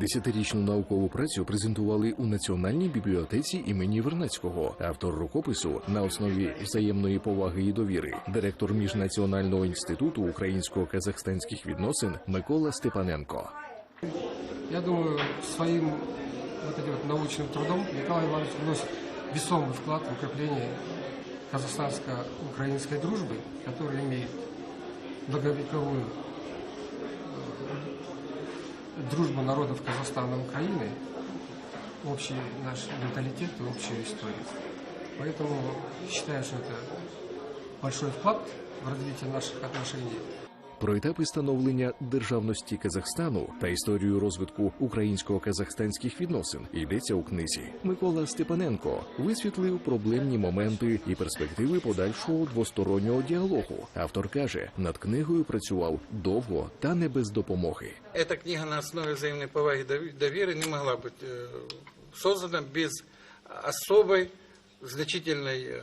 Десятирічну наукову працю презентували у Національній бібліотеці імені Вернацького. Автор рукопису на основі взаємної поваги і довіри, директор міжнаціонального інституту українсько-казахстанських відносин Микола Степаненко. Я думаю, своим вот этим вот научным трудом Николай Иванович вносит весомый вклад в укрепление казахстанско-украинской дружбы, которая имеет многовековую дружбу народов Казахстана и Украины, общий наш менталитет и общую историю. Поэтому считаю, что это большой вклад в развитие наших отношений. Про етапи становлення державності Казахстану та історію розвитку українсько-казахстанських відносин йдеться у книзі. Микола Степаненко висвітлив проблемні моменти і перспективи подальшого двостороннього діалогу. Автор каже, над книгою працював довго та не без допомоги. Эта книга на основе взаимной поваги и дови- доверия не могла быть э, создана без особой значительной, э,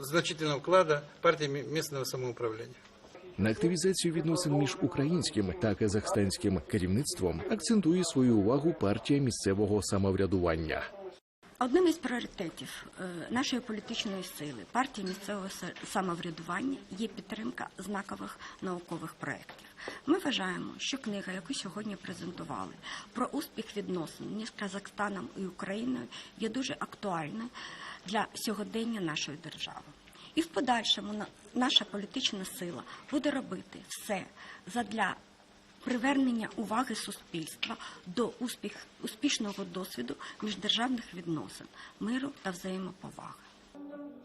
значительного вклада партии ме- местного самоуправления. На активізацію відносин між українським та казахстанським керівництвом акцентує свою увагу партія місцевого самоврядування. Одним із пріоритетів е, нашої політичної сили партії місцевого самоврядування є підтримка знакових наукових проєктів. Ми вважаємо, що книга, яку сьогодні презентували, про успіх відносин між Казахстаном і Україною є дуже актуальною для сьогодення нашої держави. І в подальшому на- наша політична сила буде робити все задля привернення уваги суспільства до успіх, успішного досвіду міждержавних відносин, миру та взаємоповаги.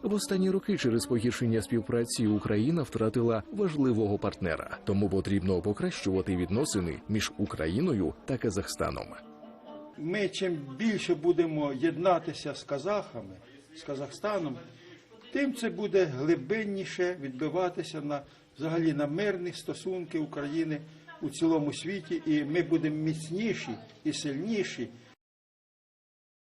В останні роки через погіршення співпраці Україна втратила важливого партнера, тому потрібно покращувати відносини між Україною та Казахстаном. ми чим більше будемо єднатися з казахами, з Казахстаном, тим це буде глибинніше відбиватися на взагалі на мирних стосунки України у цілому світі, і ми будемо міцніші і сильніші